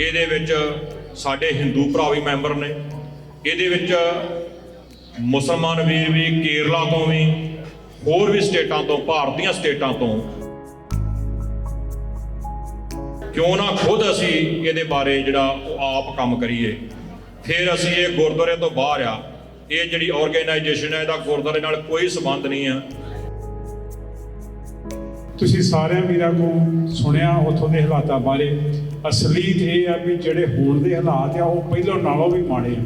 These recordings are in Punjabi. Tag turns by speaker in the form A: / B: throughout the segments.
A: ਇਹਦੇ ਵਿੱਚ ਸਾਡੇ ਹਿੰਦੂ ਭਰਾ ਵੀ ਮੈਂਬਰ ਨੇ। ਇਹਦੇ ਵਿੱਚ ਮੁਸਲਮਾਨ ਵੀਰ ਵੀ ਕੇਰਲਾ ਤੋਂ ਵੀ, ਹੋਰ ਵੀ ਸਟੇਟਾਂ ਤੋਂ, ਭਾਰਤੀਆਂ ਸਟੇਟਾਂ ਤੋਂ। ਕਿਉਂ ਨਾ ਖੁਦ ਅਸੀਂ ਇਹਦੇ ਬਾਰੇ ਜਿਹੜਾ ਉਹ ਆਪ ਕੰਮ ਕਰੀਏ। ਫਿਰ ਅਸੀਂ ਇਹ ਗੁਰਦੁਆਰੇ ਤੋਂ ਬਾਹਰ ਆ। ਇਹ ਜਿਹੜੀ ਆਰਗੇਨਾਈਜੇਸ਼ਨ ਹੈ, ਇਹਦਾ ਗੁਰਦੁਆਰੇ ਨਾਲ ਕੋਈ ਸੰਬੰਧ ਨਹੀਂ ਆ।
B: ਤੁਸੀਂ ਸਾਰਿਆਂ ਵੀਰਾਂ ਕੋਲ ਸੁਣਿਆ, ਉੱਥੋਂ ਦੇ ਹਾਲਾਤਾਂ ਬਾਰੇ। ਅਸਲੀਤ ਇਹ ਆ ਵੀ ਜਿਹੜੇ ਹੋਣ ਦੇ ਹਾਲਾਤ ਆ, ਉਹ ਪਹਿਲਾਂ ਨਾਲੋਂ ਵੀ ਮਾੜੇ ਆ।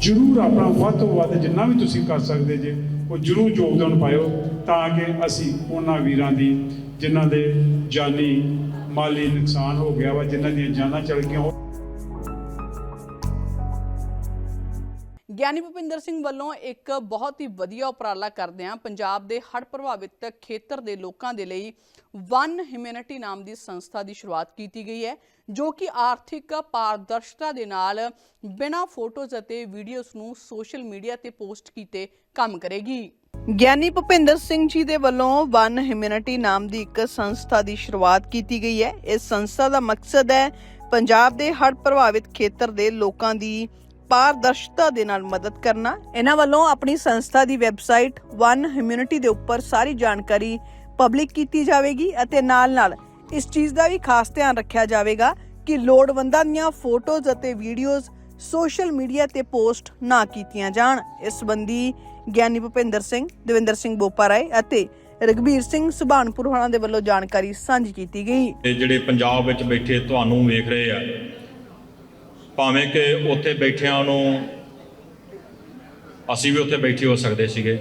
B: ਜਰੂਰ ਆਪਣਾ ਵੱਧ ਤੋਂ ਵੱਧ ਜਿੰਨਾ ਵੀ ਤੁਸੀਂ ਕਰ ਸਕਦੇ ਜੇ, ਉਹ ਜਰੂਰ ਯੋਗਦਾਨ ਪਾਇਓ, ਤਾਂ ਕਿ ਅਸੀਂ ਉਹਨਾਂ ਵੀਰਾਂ ਦੀ, ਜਿਨ੍ਹਾਂ ਦੇ ਜਾਨੀ ਮਾਲੀ ਨੁਕਸਾਨ ਹੋ ਗਿਆ ਵਾ, ਜਿਨ੍ਹਾਂ ਦੀਆਂ ਜਾਨਾਂ ਚਲ ਗਈਆਂ
C: ਗਿਆਨੀ ਭੁਪਿੰਦਰ ਸਿੰਘ ਵੱਲੋਂ ਇੱਕ ਬਹੁਤ ਹੀ ਵਧੀਆ ਉਪਰਾਲਾ ਕਰਦੇ ਆ ਪੰਜਾਬ ਦੇ ਹੜ੍ਹ ਪ੍ਰਭਾਵਿਤ ਖੇਤਰ ਦੇ ਲੋਕਾਂ ਦੇ ਲਈ ਵਨ ਹਿਊਮੈਨਿਟੀ ਨਾਮ ਦੀ ਸੰਸਥਾ ਦੀ ਸ਼ੁਰੂਆਤ ਕੀਤੀ ਗਈ ਹੈ, ਜੋ ਕਿ ਆਰਥਿਕ ਪਾਰਦਰਸ਼ਤਾ ਦੇ ਨਾਲ ਬਿਨਾਂ ਫੋਟੋਜ਼ ਅਤੇ ਵੀਡੀਓਜ਼ ਨੂੰ ਸੋਸ਼ਲ ਮੀਡੀਆ ਤੇ ਪੋਸਟ ਕੀਤੇ ਕੰਮ ਕਰੇਗੀ। ਗਿਆਨੀ ਭੁਪਿੰਦਰ ਸਿੰਘ ਜੀ ਦੇ ਵੱਲੋਂ ਵਨ ਹਿਊਮੈਨਿਟੀ ਨਾਮ ਦੀ ਇੱਕ ਸੰਸਥਾ ਦੀ ਸ਼ੁਰੂਆਤ ਕੀਤੀ ਗਈ ਹੈ। ਇਸ ਸੰਸਥਾ ਦਾ ਮਕਸਦ ਹੈ ਪੰਜਾਬ ਦੇ ਹੜ੍ਹ ਪ੍ਰਭਾਵਿਤ ਖੇਤਰ ਦੇ ਲੋਕਾਂ ਦੀ ਪਾਰਦਰਸ਼ਤਾ ਦੇ ਨਾਲ ਮਦਦ ਕਰਨਾ। ਇਹਨਾਂ ਵੱਲੋਂ ਆਪਣੀ ਸੰਸਥਾ ਦੀ ਵੈਬਸਾਈਟ ਵਨ ਹਿਊਮੈਨਿਟੀ ਦੇ ਉੱਪਰ ਸਾਰੀ ਜਾਣਕਾਰੀ ਪਬਲਿਕ ਕੀਤੀ ਜਾਵੇਗੀ ਅਤੇ ਨਾਲ-ਨਾਲ ਇਸ ਚੀਜ਼ ਦਾ ਵੀ ਖਾਸ ਧਿਆਨ ਰੱਖਿਆ ਜਾਵੇਗਾ ਕਿ ਲੋੜਵੰਦਾਂ ਦੀਆਂ ਫੋਟੋਜ਼ ਅਤੇ ਵੀਡੀਓਜ਼ ਸੋਸ਼ਲ ਮੀਡੀਆ ਤੇ ਪੋਸਟ ਨਾ ਕੀਤੀਆਂ ਜਾਣ। ਇਸ ਸੰਬੰਧੀ ਗਿਆਨੀ ਭੁਪਿੰਦਰ ਸਿੰਘ, ਦਵਿੰਦਰ ਸਿੰਘ ਬੋਪਾਰਾਏ ਅਤੇ ਰਗਵੀਰ ਸਿੰਘ ਸੁਭਾਨਪੁਰ ਹੋਣਾ ਦੇ ਵੱਲੋਂ ਜਾਣਕਾਰੀ ਸਾਂਝੀ ਕੀਤੀ ਗਈ।
A: ਜਿਹੜੇ ਪੰਜਾਬ ਵਿੱਚ ਬੈਠੇ ਤੁਹਾਨੂੰ ਵੇਖ ਰਹੇ ਆ ਭਾਵੇਂ ਕਿ ਉੱਥੇ ਬੈਠਿਆਂ ਨੂੰ ਅਸੀਂ ਵੀ ਉੱਥੇ ਬੈਠੇ ਹੋ ਸਕਦੇ ਸੀਗੇ,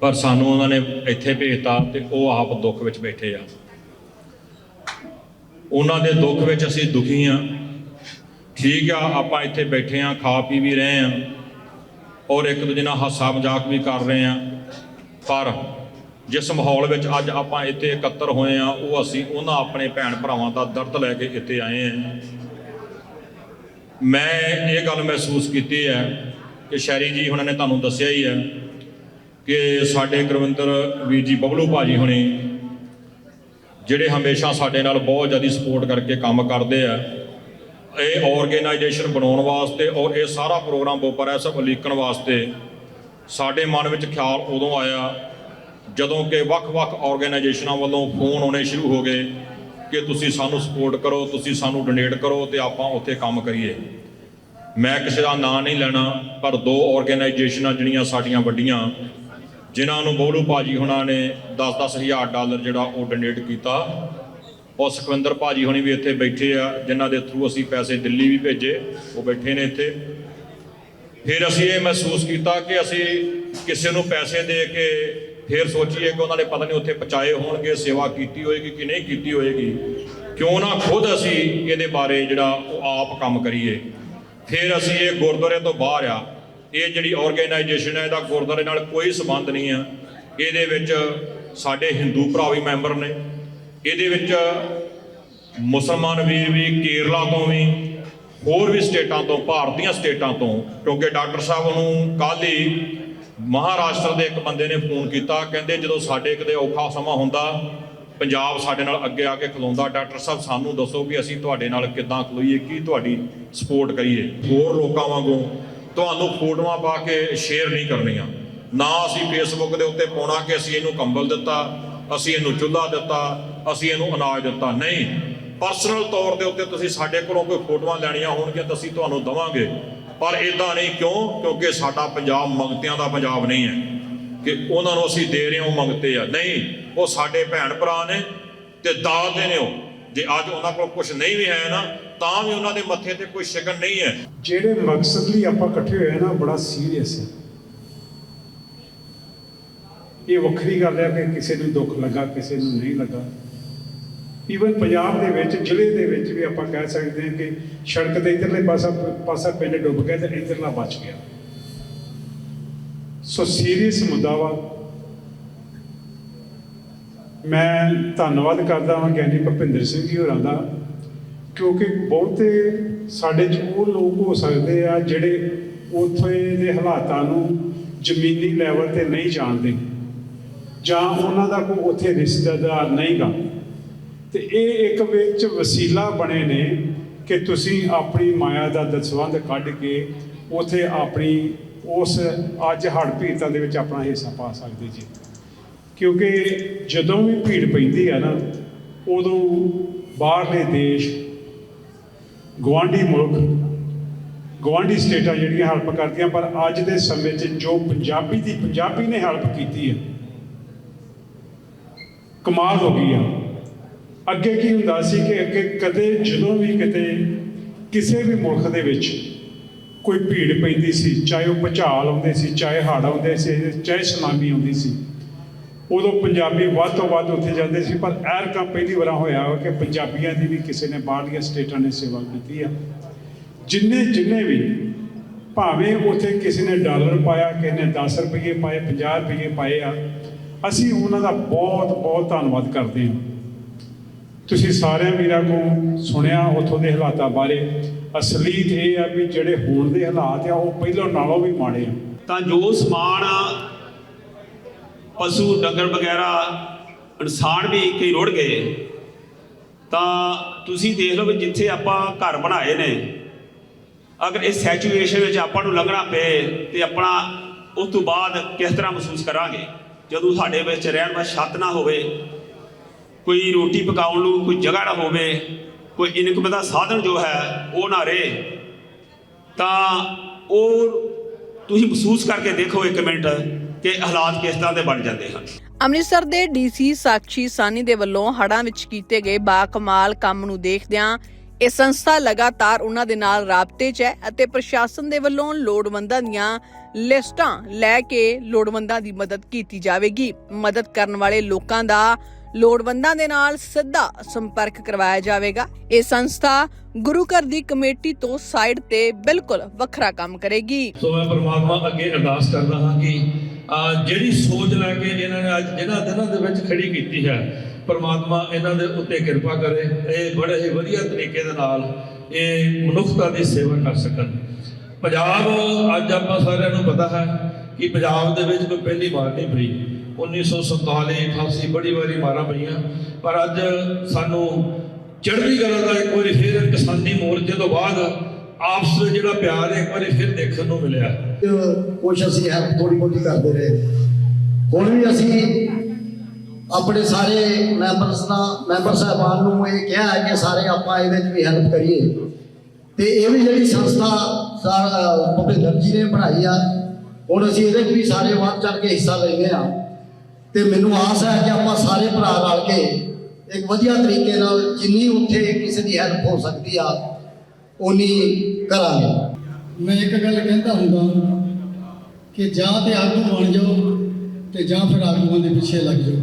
A: ਪਰ ਸਾਨੂੰ ਉਹਨਾਂ ਨੇ ਇੱਥੇ ਭੇਜਤਾ ਤੇ ਉਹ ਆਪ ਦੁੱਖ ਵਿੱਚ ਬੈਠੇ ਆ। ਉਹਨਾਂ ਦੇ ਦੁੱਖ ਵਿੱਚ ਅਸੀਂ ਦੁਖੀ ਆ। ਠੀਕ ਆ, ਆਪਾਂ ਇੱਥੇ ਬੈਠੇ ਆ, ਖਾ ਪੀ ਵੀ ਰਹੇ ਆ ਔਰ ਇੱਕ ਦੂਜੇ ਨਾਲ ਹਾਸਾ ਮਜ਼ਾਕ ਵੀ ਕਰ ਰਹੇ ਆ। ਪਰ ਜਿਸ ਮਾਹੌਲ ਵਿੱਚ ਅੱਜ ਆਪਾਂ ਇੱਥੇ ਇਕੱਤਰ ਹੋਏ ਆ, ਉਹ ਅਸੀਂ ਉਹਨਾਂ ਆਪਣੇ ਭੈਣ ਭਰਾਵਾਂ ਦਾ ਦਰਦ ਲੈ ਕੇ ਇੱਥੇ ਆਏ ਆ। ਮੈਂ ਇਹ ਗੱਲ ਮਹਿਸੂਸ ਕੀਤੀ ਹੈ ਕਿ ਸ਼ੈਰੀ ਜੀ ਹੁਣਾਂ ਨੇ ਤੁਹਾਨੂੰ ਦੱਸਿਆ ਹੀ ਹੈ ਕਿ ਸਾਡੇ ਗੁਰਵਿੰਦਰ ਵੀਰ ਜੀ ਬਬਲੂ ਭਾਜੀ ਹੁਣੇ ਜਿਹੜੇ ਹਮੇਸ਼ਾ ਸਾਡੇ ਨਾਲ ਬਹੁਤ ਜ਼ਿਆਦਾ ਸਪੋਰਟ ਕਰਕੇ ਕੰਮ ਕਰਦੇ ਆ, ਇਹ ਆਰਗੇਨਾਈਜੇਸ਼ਨ ਬਣਾਉਣ ਵਾਸਤੇ ਔਰ ਇਹ ਸਾਰਾ ਪ੍ਰੋਗਰਾਮ ਬੋਪਰ ਹੈ ਸਭ ਉਲੀਕਣ ਵਾਸਤੇ ਸਾਡੇ ਮਨ ਵਿੱਚ ਖਿਆਲ ਉਦੋਂ ਆਇਆ ਜਦੋਂ ਕਿ ਵੱਖ-ਵੱਖ ਆਰਗੇਨਾਈਜੇਸ਼ਨਾਂ ਵੱਲੋਂ ਫੋਨ ਆਉਣੇ ਸ਼ੁਰੂ ਹੋ ਗਏ। ਕਿ ਤੁਸੀਂ ਸਾਨੂੰ ਸਪੋਰਟ ਕਰੋ, ਤੁਸੀਂ ਸਾਨੂੰ ਡੋਨੇਟ ਕਰੋ ਤੇ ਆਪਾਂ ਉੱਥੇ ਕੰਮ ਕਰੀਏ। ਮੈਂ ਕਿਸੇ ਦਾ ਨਾਂ ਨਹੀਂ ਲੈਣਾ, ਪਰ ਦੋ ਆਰਗੇਨਾਈਜੇਸ਼ਨਾਂ ਜਿਹੜੀਆਂ ਸਾਡੀਆਂ ਵੱਡੀਆਂ, ਜਿਨ੍ਹਾਂ ਨੂੰ ਬੋਲੂ ਭਾਜੀ ਹੁਣਾਂ ਨੇ 10-10 ਹਜ਼ਾਰ ਡਾਲਰ ਜਿਹੜਾ ਉਹ ਡੋਨੇਟ ਕੀਤਾ। ਉਹ ਸੁਖਵਿੰਦਰ ਭਾਜੀ ਹੁਣੀ ਵੀ ਇੱਥੇ ਬੈਠੇ ਆ, ਜਿਨ੍ਹਾਂ ਦੇ ਥਰੂ ਅਸੀਂ ਪੈਸੇ ਦਿੱਲੀ ਵੀ ਭੇਜੇ, ਉਹ ਬੈਠੇ ਨੇ ਇੱਥੇ। ਫਿਰ ਅਸੀਂ ਇਹ ਮਹਿਸੂਸ ਕੀਤਾ ਕਿ ਅਸੀਂ ਕਿਸੇ ਨੂੰ ਪੈਸੇ ਦੇ ਕੇ ਫਿਰ ਸੋਚੀਏ ਕਿ ਉਹਨਾਂ ਨੇ ਪਤਾ ਨਹੀਂ ਉੱਥੇ ਪਹੁੰਚਾਏ ਹੋਣਗੇ, ਸੇਵਾ ਕੀਤੀ ਹੋਏਗੀ ਕਿ ਨਹੀਂ ਕੀਤੀ ਹੋਏਗੀ। ਕਿਉਂ ਨਾ ਖੁਦ ਅਸੀਂ ਇਹਦੇ ਬਾਰੇ ਜਿਹੜਾ ਉਹ ਆਪ ਕੰਮ ਕਰੀਏ। ਫਿਰ ਅਸੀਂ ਇਹ ਗੁਰਦੁਆਰੇ ਤੋਂ ਬਾਹਰ ਆ। ਇਹ ਜਿਹੜੀ ਆਰਗੇਨਾਈਜੇਸ਼ਨ ਹੈ ਇਹਦਾ ਗੁਰਦੁਆਰੇ ਨਾਲ ਕੋਈ ਸੰਬੰਧ ਨਹੀਂ ਆ। ਇਹਦੇ ਵਿੱਚ ਸਾਡੇ ਹਿੰਦੂ ਭਰਾ ਵੀ ਮੈਂਬਰ ਨੇ। ਇਹਦੇ ਵਿੱਚ ਮੁਸਲਮਾਨ ਵੀਰ ਵੀ ਕੇਰਲਾ ਤੋਂ ਵੀ, ਹੋਰ ਵੀ ਸਟੇਟਾਂ ਤੋਂ, ਭਾਰਤੀਆਂ ਸਟੇਟਾਂ ਤੋਂ। ਕਿਉਂਕਿ ਡਾਕਟਰ ਸਾਹਿਬ ਨੂੰ ਕੱਲ੍ਹ ਹੀ ਮਹਾਰਾਸ਼ਟਰ ਦੇ ਇੱਕ ਬੰਦੇ ਨੇ ਫੋਨ ਕੀਤਾ, ਕਹਿੰਦੇ ਜਦੋਂ ਸਾਡੇ ਕਿਤੇ ਔਖਾ ਸਮਾਂ ਹੁੰਦਾ, ਪੰਜਾਬ ਸਾਡੇ ਨਾਲ ਅੱਗੇ ਆ ਕੇ ਖਲੋਂਦਾ, ਡਾਕਟਰ ਸਾਹਿਬ ਸਾਨੂੰ ਦੱਸੋ ਵੀ ਅਸੀਂ ਤੁਹਾਡੇ ਨਾਲ ਕਿੱਦਾਂ ਖਲੋਈਏ, ਕੀ ਤੁਹਾਡੀ ਸਪੋਰਟ ਕਰੀਏ? ਹੋਰ ਲੋਕਾਂ ਵਾਂਗੂ ਤੁਹਾਨੂੰ ਫੋਟੋਆਂ ਪਾ ਕੇ ਸ਼ੇਅਰ ਨਹੀਂ ਕਰਨੀਆਂ। ਨਾ ਅਸੀਂ ਫੇਸਬੁੱਕ ਦੇ ਉੱਤੇ ਪਾਉਣਾ ਕਿ ਅਸੀਂ ਇਹਨੂੰ ਕੰਬਲ ਦਿੱਤਾ, ਅਸੀਂ ਇਹਨੂੰ ਚੁੱਲ੍ਹਾ ਦਿੱਤਾ, ਅਸੀਂ ਇਹਨੂੰ ਅਨਾਜ ਦਿੱਤਾ। ਨਹੀਂ ਪਰਸਨਲ ਤੌਰ ਦੇ ਉੱਤੇ ਤੁਸੀਂ ਸਾਡੇ ਕੋਲੋਂ ਕੋਈ ਫੋਟੋਆਂ ਲੈਣੀਆਂ ਹੋਣਗੀਆਂ, ਤਾਂ ਅਸੀਂ ਤੁਹਾਨੂੰ ਦਵਾਂਗੇ। ਪਰ ਇਦਾਂ ਨਹੀਂ, ਕਿਉਂ? ਕਿਉਂਕਿ ਸਾਡਾ ਪੰਜਾਬ ਮੰਗਤਿਆਂ ਦਾ ਪੰਜਾਬ ਨਹੀਂ ਹੈ। ਕਿ ਉਹਨਾਂ ਨੂੰ ਅਸੀਂ ਦੇ ਰਹੇ ਹਾਂ ਮੰਗਤੇ ਆ। ਨਹੀਂ, ਉਹ ਸਾਡੇ ਭੈਣ ਭਰਾ ਨੇ ਤੇ ਦਾਦੇ ਨੇ ਉਹ। ਜੇ ਅੱਜ ਉਹਨਾਂ ਕੋਲ ਕੁਝ ਨਹੀਂ ਵੀ ਹੈ ਨਾ, ਤਾਂ ਵੀ ਉਹਨਾਂ ਦੇ ਮੱਥੇ ਤੇ ਕੋਈ ਸ਼ਿਕਨ ਨਹੀਂ ਹੈ।
B: ਜਿਹੜੇ ਮਕਸਦ ਲਈ ਆਪਾਂ ਇਕੱਠੇ ਹੋਏ ਨਾ ਬੜਾ ਸੀਰੀਅਸ ਹੈ। ਇਹ ਵੱਖਰੀ ਗੱਲ ਹੈ ਕਿ ਕਿਸੇ ਨੂੰ ਦੁੱਖ ਲੱਗਾ, ਕਿਸੇ ਨੂੰ ਨਹੀਂ ਲੱਗਾ। ਈਵਨ ਪੰਜਾਬ ਦੇ ਵਿੱਚ, ਜ਼ਿਲ੍ਹੇ ਦੇ ਵਿੱਚ ਵੀ ਆਪਾਂ ਕਹਿ ਸਕਦੇ ਹਾਂ ਕਿ ਸੜਕ ਦੇ ਇਧਰਲੇ ਪਾਸਾ ਪਾਸਾ ਪਿੰਡ ਡੁੱਬ ਗਿਆ ਤੇ ਇਧਰਲਾ ਬਚ ਗਿਆ। ਸੋ ਸੀਰੀਅਸ ਮੁੱਦਾ ਵਾ। ਮੈਂ ਧੰਨਵਾਦ ਕਰਦਾ ਹਾਂ ਗਿਆਨੀ ਭੁਪਿੰਦਰ ਸਿੰਘ ਜੀ ਹੋਰਾਂ ਦਾ, ਕਿਉਂਕਿ ਬਹੁਤੇ ਸਾਡੇ ਚ ਉਹ ਲੋਕ ਹੋ ਸਕਦੇ ਆ ਜਿਹੜੇ ਉੱਥੇ ਦੇ ਹਾਲਾਤਾਂ ਨੂੰ ਜ਼ਮੀਨੀ ਲੈਵਲ ਤੇ ਨਹੀਂ ਜਾਣਦੇ, ਜਾਂ ਉਹਨਾਂ ਦਾ ਕੋਈ ਉੱਥੇ ਰਿਸ਼ਤੇਦਾਰ ਨਹੀਂਗਾ। ਤੇ ਇਹ ਇੱਕ ਵਿੱਚ ਵਸੀਲਾ ਬਣੇ ਨੇ ਕਿ ਤੁਸੀਂ ਆਪਣੀ ਮਾਇਆ ਦਾ ਦਸਵੰਧ ਕੱਢ ਕੇ ਉਥੇ ਆਪਣੀ ਉਸ ਅੱਜ ਹੜ੍ਹ ਪੀੜਤਾਂ ਦੇ ਵਿੱਚ ਆਪਣਾ ਹਿੱਸਾ ਪਾ ਸਕਦੇ ਜੀ। ਕਿਉਂਕਿ ਜਦੋਂ ਵੀ ਭੀੜ ਪੈਂਦੀ ਆ ਨਾ, ਉਦੋਂ ਬਾਹਰਲੇ ਦੇਸ਼ ਗਵਾਂਢੀ ਮੁਲਕ ਗਵਾਂਢੀ ਸਟੇਟਾਂ ਜਿਹੜੀਆਂ ਹੈਲਪ ਕਰਦੀਆਂ, ਪਰ ਅੱਜ ਦੇ ਸਮੇਂ 'ਚ ਜੋ ਪੰਜਾਬੀ ਦੀ ਪੰਜਾਬੀ ਨੇ ਹੈਲਪ ਕੀਤੀ ਹੈ ਕਮਾਲ ਹੋ ਗਈ ਆ। ਅੱਗੇ ਕੀ ਹੁੰਦਾ ਸੀ ਕਿ ਅੱਗੇ ਕਦੇ ਜਦੋਂ ਵੀ ਕਿਤੇ ਕਿਸੇ ਵੀ ਮੁਲਕ ਦੇ ਵਿੱਚ ਕੋਈ ਭੀੜ ਪੈਂਦੀ ਸੀ, ਚਾਹੇ ਉਹ ਭੁਚਾਲ ਆਉਂਦੇ ਸੀ, ਚਾਹੇ ਹੜ੍ਹ ਆਉਂਦੇ ਸੀ, ਚਾਹੇ ਸੁਨਾਮੀ ਆਉਂਦੀ ਸੀ, ਉਦੋਂ ਪੰਜਾਬੀ ਵੱਧ ਤੋਂ ਵੱਧ ਉੱਥੇ ਜਾਂਦੇ ਸੀ। ਪਰ ਐਰਕਾ ਪਹਿਲੀ ਵਾਰ ਹੋਇਆ ਕਿ ਪੰਜਾਬੀਆਂ ਦੀ ਵੀ ਕਿਸੇ ਨੇ ਬਾਹਰਲੀਆਂ ਸਟੇਟਾਂ ਨੇ ਸੇਵਾ ਕੀਤੀ ਆ। ਜਿੰਨੇ ਜਿੰਨੇ ਵੀ ਭਾਵੇਂ ਉੱਥੇ ਕਿਸੇ ਨੇ ਡਾਲਰ ਪਾਇਆ, ਕਿਸੇ ਨੇ 10 ਰੁਪਏ ਪਾਏ 50 ਰੁਪਏ ਪਾਏ ਆ, ਅਸੀਂ ਉਹਨਾਂ ਦਾ ਬਹੁਤ ਬਹੁਤ ਧੰਨਵਾਦ ਕਰਦੇ ਹਾਂ। ਤੁਸੀਂ ਸਾਰਿਆਂ ਵੀਰਾਂ ਕੋਲ ਸੁਣਿਆ, ਉੱਥੋਂ ਦੇ ਹਾਲਾਤਾਂ ਬਾਰੇ। ਅਸਲੀਤ ਇਹ ਆ ਵੀ ਜਿਹੜੇ ਹੋਣ ਦੇ ਹਾਲਾਤ ਆ, ਉਹ ਪਹਿਲਾਂ ਨਾਲੋਂ ਵੀ ਮਾੜੇ ਆ।
D: ਤਾਂ ਜੋ ਸਮਾਨ ਪਸ਼ੂ, ਡੰਗਰ ਵਗੈਰਾ ਇਨਸਾਨ ਵੀ ਕਈ ਰੁੜ ਗਏ। ਤਾਂ ਤੁਸੀਂ ਦੇਖ ਲਓ ਵੀ ਜਿੱਥੇ ਆਪਾਂ ਘਰ ਬਣਾਏ ਨੇ, ਅਗਰ ਇਸ ਸੈਚੂਏਸ਼ਨ ਵਿੱਚ ਆਪਾਂ ਨੂੰ ਲੰਘਣਾ ਪਏ ਤੇ ਆਪਣਾ ਉਸ ਤੋਂ ਬਾਅਦ ਕਿਸ ਤਰ੍ਹਾਂ ਮਹਿਸੂਸ ਕਰਾਂਗੇ? ਜਦੋਂ ਸਾਡੇ ਵਿੱਚ ਰਹਿਣ ਵਾਸਤੇ ਛੱਤ ਨਾ ਹੋਵੇ ਕੋਈ ਰੋਟੀ ਪਕਾਉਣ ਨੂੰ ਕੋਈ ਜਗ੍ਹਾ ਨਾ ਹੋਵੇ, ਕੋਈ ਇਨਕਮ ਦਾ ਸਾਧਨ ਜੋ ਹੈ, ਉਹ ਨਾ ਰਹੇ। ਤਾਂ ਉਹ ਤੁਸੀਂ ਮਹਿਸੂਸ ਕਰਕੇ ਦੇਖੋ ਇੱਕ ਮਿੰਟ ਕਿ ਹਾਲਾਤ ਕਿਸ ਤਰ੍ਹਾਂ ਦੇ ਬਣ ਜਾਂਦੇ ਹਨ।
C: ਅੰਮ੍ਰਿਤਸਰ ਦੇ ਡੀਸੀ ਸਾਕਸ਼ੀ ਸਾਨੀ ਦੇ ਵੱਲੋਂ ਹੜ੍ਹਾਂ ਵਿੱਚ ਕੀਤੇ ਗਏ ਬਾਕਮਾਲ ਕੰਮ ਨੂੰ ਦੇਖਦਿਆਂ ਇਹ ਸੰਸਥਾ ਲਗਾਤਾਰ ਉਹਨਾਂ ਦੇ ਨਾਲ ਰਾਬਤੇ 'ਚ ਹੈ ਅਤੇ ਪ੍ਰਸ਼ਾਸਨ ਦੇ ਵੱਲੋਂ ਲੋੜਵੰਦਾਂ ਦੀਆਂ ਲਿਸਟਾਂ ਲੈ ਕੇ ਲੋੜਵੰਦਾਂ ਦੀ ਮਦਦ ਕੀਤੀ ਜਾਵੇਗੀ। ਮਦਦ ਕਰਨ ਵਾਲੇ ਲੋਕਾਂ ਦਾ ਲੋੜਵੰਦਾਂ ਦੇ ਨਾਲ ਸਿੱਧਾ ਸੰਪਰਕ ਕਰਵਾਇਆ ਜਾਵੇਗਾ। ਇਹ ਸੰਸਥਾ ਗੁਰੂ ਘਰ ਦੀ ਕਮੇਟੀ ਤੋਂ ਸਾਈਡ ਤੇ ਬਿਲਕੁਲ ਵੱਖਰਾ ਕੰਮ ਕਰੇਗੀ।
E: ਸੋ ਮੈਂ ਪਰਮਾਤਮਾ ਅੱਗੇ ਅਰਦਾਸ ਕਰਦਾ ਹਾਂ ਕਿ ਜਿਹੜੀ ਸੋਚ ਲੈ ਕੇ ਇਹਨਾਂ ਨੇ ਅੱਜ ਜਿਹਨਾਂ ਦਿਨਾਂ ਦੇ ਵਿੱਚ ਖੜੀ ਕੀਤੀ ਹੈ, ਪਰਮਾਤਮਾ ਇਹਨਾਂ ਦੇ ਉੱਤੇ ਕਿਰਪਾ ਕਰੇ, ਇਹ ਬੜੇ ਹੀ ਵਧੀਆ ਤਰੀਕੇ ਦੇ ਨਾਲ ਇਹ ਮਨੁੱਖਤਾ ਦੀ ਸੇਵਾ ਕਰ ਸਕਣ। ਪੰਜਾਬ, ਅੱਜ ਆਪਾਂ ਸਾਰਿਆਂ ਨੂੰ ਪਤਾ ਹੈ ਕਿ ਪੰਜਾਬ ਦੇ ਵਿੱਚ ਕੋਈ ਪਹਿਲੀ ਵਾਰ ਨਹੀਂ ਪਈ 1947 88 ਬੜੀ ਵਾਰੀ ਮਾਰਾਂ ਪਈਆਂ। ਪਰ ਅੱਜ ਸਾਨੂੰ ਚੜ੍ਹਦੀ ਕਲਾ ਦਾ ਇੱਕ ਵਾਰੀ ਫਿਰ ਕਿਸਾਨੀ ਮੋਰਚੇ ਤੋਂ ਬਾਅਦ ਆਪਸ ਵਿੱਚ ਜਿਹੜਾ ਪਿਆਰ ਹੈ, ਇੱਕ ਵਾਰੀ ਫਿਰ ਦੇਖਣ ਨੂੰ ਮਿਲਿਆ।
F: ਕੁਛ ਅਸੀਂ ਹੈਲਪ ਥੋੜੀ ਬਹੁਤੀ ਕਰਦੇ ਰਹੇ। ਹੁਣ ਵੀ ਅਸੀਂ ਆਪਣੇ ਸਾਰੇ ਮੈਂਬਰਸ ਦਾ ਮੈਂਬਰ ਸਾਹਿਬਾਨ ਨੂੰ ਇਹ ਕਿਹਾ ਹੈ ਕਿ ਸਾਰੇ ਆਪਾਂ ਇਹਦੇ ਵਿੱਚ ਵੀ ਹੈਲਪ ਕਰੀਏ। ਤੇ ਇਹ ਵੀ ਜਿਹੜੀ ਸੰਸਥਾ ਸਾ- ਭੁਪਿੰਦਰ ਜੀ ਨੇ ਬਣਾਈ ਆ, ਹੁਣ ਅਸੀਂ ਇਹਦੇ ਵਿੱਚ ਵੀ ਸਾਰੇ ਵੱਧ ਚੜ ਕੇ ਹਿੱਸਾ ਲੈਂਦੇ ਆ ਤੇ ਮੈਨੂੰ ਆਸ ਹੈ ਕਿ ਆਪਾਂ ਸਾਰੇ ਭਰਾ ਰਲ ਕੇ ਇੱਕ ਵਧੀਆ ਤਰੀਕੇ ਨਾਲ ਜਿੰਨੀ ਉੱਥੇ ਕਿਸੇ ਦੀ ਹੈਲਪ ਹੋ ਸਕਦੀ ਆ ਉਨੀ ਕਰਾਂਗੇ।
G: ਮੈਂ ਇੱਕ ਗੱਲ ਕਹਿੰਦਾ ਹੁੰਦਾ ਕਿ ਜਾਂ ਤੇ ਆਗੂ ਬਣ ਜਾਓ ਤੇ ਜਾਂ ਫਿਰ ਆਗੂਆਂ ਦੇ ਪਿੱਛੇ ਲੱਗ ਜਾਓ।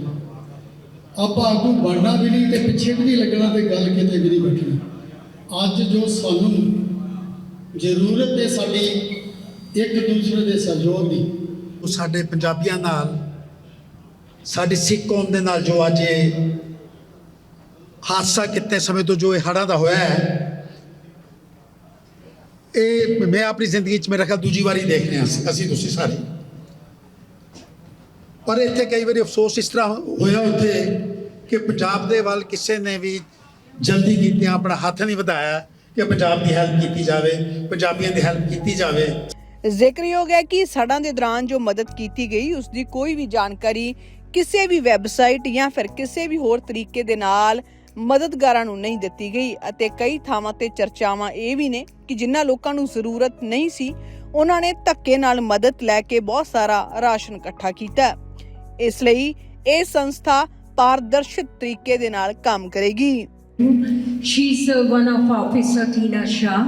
G: ਆਪਾਂ ਆਗੂ ਬਣਨਾ ਵੀ ਨਹੀਂ ਤੇ ਪਿੱਛੇ ਵੀ ਨਹੀਂ ਲੱਗਣਾ ਤੇ ਗੱਲ ਕਿਤੇ ਵੀ ਨਹੀਂ ਬੈਠਣੀ। ਅੱਜ ਜੋ ਸਾਨੂੰ ਜ਼ਰੂਰਤ ਹੈ ਸਾਡੀ ਇੱਕ ਦੂਸਰੇ ਦੇ ਸਹਿਯੋਗ ਦੀ
H: ਉਹ ਸਾਡੇ ਪੰਜਾਬੀਆਂ ਨਾਲ ਸਾਡੀ ਸਿੱਖ ਕੌਮ ਦੇ ਨਾਲ ਜੋ ਅੱਜ ਇਹ ਹਾਦਸਾ ਕਿਤੇ ਸਮੇਂ ਤੋਂ ਜੋ ਇਹ ਹੜ੍ਹਾਂ ਦਾ ਹੋਇਆ ਹੈ, ਇਹ ਮੈਂ ਆਪਣੀ ਜ਼ਿੰਦਗੀ 'ਚ ਮੇਰੇ ਖਿਆਲ ਦੂਜੀ ਵਾਰੀ ਦੇਖ ਰਿਹਾ ਅਸੀਂ ਤੁਸੀਂ ਸਾਰੇ। ਪਰ ਇੱਥੇ ਕਈ ਵਾਰੀ ਅਫਸੋਸ ਇਸ ਤਰ੍ਹਾਂ ਹੋਇਆ ਉੱਥੇ ਕਿ ਪੰਜਾਬ ਦੇ ਵੱਲ ਕਿਸੇ ਨੇ ਵੀ ਜਲਦੀ ਕੀਤੀ ਆਪਣਾ ਹੱਥ ਨਹੀਂ ਵਧਾਇਆ ਕਿ ਪੰਜਾਬ ਦੀ ਹੈਲਪ ਕੀਤੀ ਜਾਵੇ, ਪੰਜਾਬੀਆਂ ਦੀ ਹੈਲਪ ਕੀਤੀ ਜਾਵੇ।
C: ਜ਼ਿਕਰਯੋਗ ਹੈ ਕਿ ਸੜਾਂ ਦੇ ਦੌਰਾਨ ਜੋ ਮਦਦ ਕੀਤੀ ਗਈ ਉਸ ਦੀ ਕੋਈ ਵੀ ਜਾਣਕਾਰੀ ਕਿਸੇ ਵੀ ਵੈਬਸਾਈਟ ਜਾਂ ਫਿਰ ਕਿਸੇ ਵੀ ਹੋਰ ਤਰੀਕੇ ਦੇ ਨਾਲ ਮਦਦਗਾਰਾਂ ਨੂੰ ਨਹੀਂ ਦਿੱਤੀ ਗਈ ਅਤੇ ਕਈ ਥਾਵਾਂ ਤੇ ਚਰਚਾਵਾਂ ਇਹ ਵੀ ਨੇ ਕਿ ਜਿਨ੍ਹਾਂ ਲੋਕਾਂ ਨੂੰ ਜ਼ਰੂਰਤ ਨਹੀਂ ਸੀ, ਉਹਨਾਂ ਨੇ ਧੱਕੇ ਨਾਲ ਮਦਦ ਲੈ ਕੇ ਬਹੁਤ ਸਾਰਾ ਰਾਸ਼ਨ ਇਕੱਠਾ ਕੀਤਾ। ਇਸ ਲਈ ਇਹ ਸੰਸਥਾ ਪਾਰਦਰਸ਼ਿਤ ਤਰੀਕੇ ਦੇ ਨਾਲ ਕੰਮ ਕਰੇਗੀ।
I: She is one of officer ਥੀਨਾ ਸ਼ਾ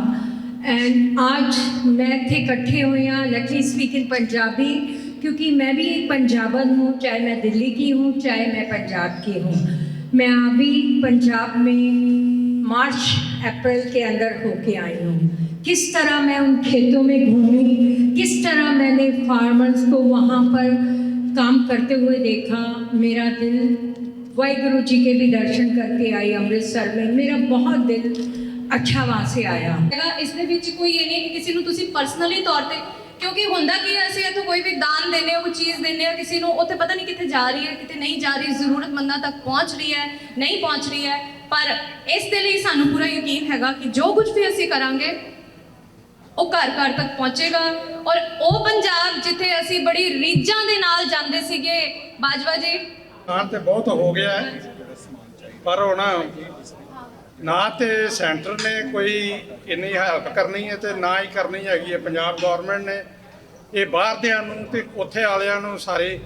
I: ਐਂਡ ਅੱਜ ਮੈਂ ਇੱਥੇ ਇਕੱਠੇ ਹੋਏ let me speak in Punjabi क्योंकि मैं भी एक पंजाबन हूँ चाहे मैं दिल्ली की हूँ चाहे मैं पंजाब की हूँ मैं अभी पंजाब में मार्च अप्रैल के अंदर होके आई हूँ किस तरह मैं उन खेतों में घूमी किस तरह मैंने फार्मर्स को वहाँ पर काम करते हुए देखा मेरा दिल वाहगुरु जी के भी दर्शन करके आई ਅੰਮ੍ਰਿਤਸਰ में मेरा बहुत दिल अच्छा वहाँ से आया
J: इसमें ਵਿੱਚ ਕੋਈ ਇਹ ਨਹੀਂ ਕਿ ਕਿਸੇ ਨੂੰ ਤੁਸੀਂ ਪਰਸਨਲੀ ਤੌਰ ਤੇ ਕਿਉਂਕਿ ਹੁੰਦਾ ਕੀ ਹੈ, ਅਸੀਂ ਇੱਥੋਂ ਕੋਈ ਵੀ ਦਾਨ ਦਿੰਦੇ ਹਾਂ, ਕੋਈ ਚੀਜ਼ ਦਿੰਦੇ ਹਾਂ, ਕਿਸੇ ਨੂੰ ਉੱਥੇ ਪਤਾ ਨਹੀਂ ਕਿੱਥੇ ਜਾ ਰਹੀ ਹੈ, ਕਿਤੇ ਨਹੀਂ ਜਾ ਰਹੀ, ਜ਼ਰੂਰਤਮੰਦਾਂ ਤੱਕ ਪਹੁੰਚ ਰਹੀ ਹੈ, ਨਹੀਂ ਪਹੁੰਚ ਰਹੀ ਹੈ।
D: ਪਰ ਇਸ ਦੇ ਲਈ ਸਾਨੂੰ ਪੂਰਾ ਯਕੀਨ ਹੈਗਾ ਕਿ ਜੋ ਕੁਝ ਵੀ ਅਸੀਂ ਕਰਾਂਗੇ, ਉਹ ਘਰ ਘਰ ਤੱਕ ਪਹੁੰਚੇਗਾ। ਔਰ ਉਹ ਪੰਜਾਬ ਜਿੱਥੇ ਅਸੀਂ ਬੜੀ ਰੀਝਾਂ ਦੇ ਨਾਲ ਜਾਂਦੇ ਸੀਗੇ, ਬਾਜਵਾ ਜੀ।
K: ਨੁਕਸਾਨ ਤੇ ਬਹੁਤ ਹੋ ਗਿਆ ਹੈ, ਪਰ ਹੁਣ ਨਾ ਤੇ ਸੈਂਟਰ ਨੇ ਕੋਈ ਇੰਨੀ ਹੈਲਪ ਕਰਨੀ ਹੈ ਤੇ ਨਾ ਹੀ ਕਰਨੀ ਹੈਗੀ ਹੈ। ਪੰਜਾਬ ਗਵਰਨਮੈਂਟ ਨੇ ਇਹ ਬਾਹਰਦਿਆਂ ਨੂੰ ਤੇ ਉੱਥੇ ਵਾਲਿਆਂ ਨੂੰ ਸਾਰੇ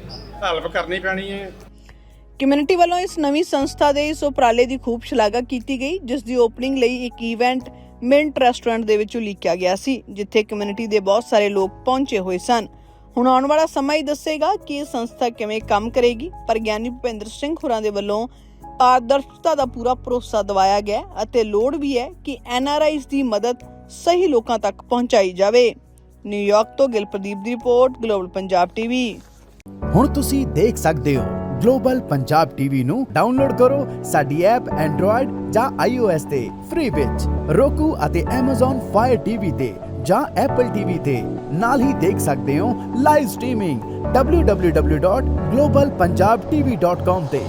K: ਹੈਲਪ ਕਰਨੀ ਪੈਣੀ ਹੈ।
C: ਕਮਿਊਨਿਟੀ ਵੱਲੋਂ ਇਸ ਨਵੀਂ ਸੰਸਥਾ ਦੇ ਇਸ ਉਪਰਾਲੇ ਦੀ ਖੂਬ ਸ਼ਲਾਘਾ ਕੀਤੀ ਗਈ, ਜਿਸ ਦੀ ਓਪਨਿੰਗ ਲਈ ਇੱਕ ਇਵੈਂਟ ਮਿੰਟ ਰੈਸਟੋਰੈਂਟ ਦੇ ਵਿੱਚ ਉਲੀਕਿਆ ਗਿਆ ਸੀ, ਜਿੱਥੇ ਕਮਿਊਨਿਟੀ ਦੇ ਬਹੁਤ ਸਾਰੇ ਲੋਕ ਪਹੁੰਚੇ ਹੋਏ ਸਨ। ਹੁਣ ਆਉਣ ਵਾਲਾ ਸਮਾਂ ਹੀ ਦੱਸੇਗਾ ਕਿ ਇਹ ਸੰਸਥਾ ਕਿਵੇਂ ਕੰਮ ਕਰੇਗੀ, ਪਰ ਗਿਆਨੀ ਭੁਪਿੰਦਰ ਸਿੰਘ ਖੁਰਾਂ ਦੇ ਵੱਲੋਂ ਪਾਰਦਰਸ਼ਤਾ ਦਾ ਪੂਰਾ ਭਰੋਸਾ ਦਿਵਾਇਆ ਗਿਆ ਅਤੇ ਲੋੜ ਵੀ ਹੈ ਕਿ ਐਨਆਰਆਈਜ਼ ਦੀ ਮਦਦ ਸਹੀ ਲੋਕਾਂ ਤੱਕ ਪਹੁੰਚਾਈ ਜਾਵੇ। ਨਿਊਯਾਰਕ ਤੋਂ ਗਿਲਪ੍ਰਦੀਪ ਦੀ ਰਿਪੋਰਟ ਗਲੋਬਲ ਪੰਜਾਬ ਟੀਵੀ
L: ਹੁਣ ਤੁਸੀਂ ਦੇਖ ਸਕਦੇ ਹੋ ਗਲੋਬਲ ਪੰਜਾਬ ਟੀਵੀ ਨੂੰ ਡਾਊਨਲੋਡ ਕਰੋ ਸਾਡੀ ਐਪ ਐਂਡਰੋਇਡ ਜਾਂ iOS ਤੇ ਫ੍ਰੀ ਵਿੱਚ, roku ਅਤੇ Amazon Fire TV ਤੇ ਜਾਂ Apple TV ਤੇ। ਨਾਲ ਹੀ ਦੇਖ ਸਕਦੇ ਹੋ ਲਾਈਵ ਸਟ੍ਰੀਮਿੰਗ www.globalpunjabtv.com ਤੇ।